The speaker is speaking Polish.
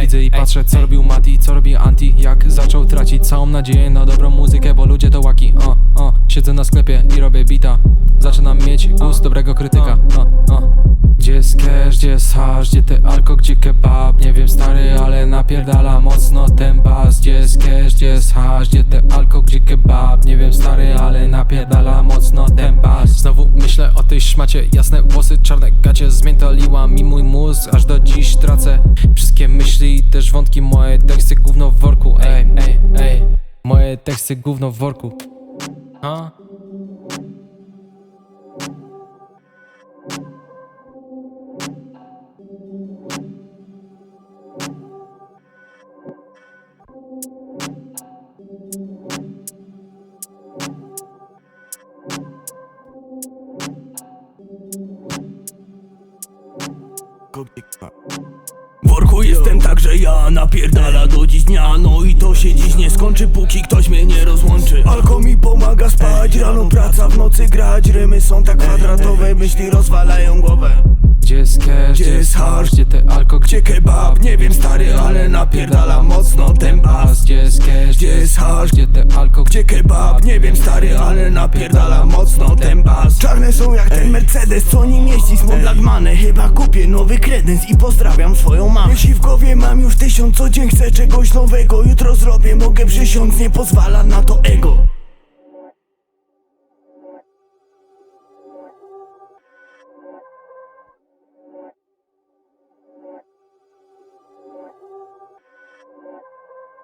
Widzę i patrzę co robił Mati, co robi Anti Jak zaczął tracić całą nadzieję na dobrą muzykę Bo ludzie to łaki, o, o Siedzę na sklepie i robię bita Zaczynam mieć gust dobrego krytyka, o, o Gdzie jest cash, gdzie jest hash, gdzie te alko, gdzie kebab? Nie wiem stary, ale napierdala mocno ten bas. Gdzie jest cash, gdzie jest hash, gdzie te alko, gdzie kebab? Nie wiem stary, ale napierdala mocno ten bas. Znowu myślę o tej szmacie, jasne włosy, czarne gacie Zmiętoliła mi mój mózg, aż do dziś tracę Wszystkie myśli też wątki, moje. Teksty gówno w worku. Ej, ej, ej, moje teksty gówno w worku. A? W worku jestem także ja, napierdala do dziś dnia No i to się dziś nie skończy, póki ktoś mnie nie rozłączy. Alko mi pomaga spać, rano praca, w nocy grać Rymy są tak kwadratowe, myśli rozwalają głowę. Gdzie jest cash, gdzie jest hash, gdzie te alko, gdzie kebab, nie wiem stary, ale napierdala mocno ten bas Gdzie jest cash, Gdzie jest hash, gdzie te alko, Gdzie kebab, nie wiem stary, ale napierdala mocno Mercedes, co nim jeździ z Modlagmane Chyba kupię nowy kredens i pozdrawiam swoją mamę. Jeśli w głowie mam już tysiąc, co dzień chcę czegoś nowego. Jutro zrobię, mogę przysiąc, nie pozwala na to ego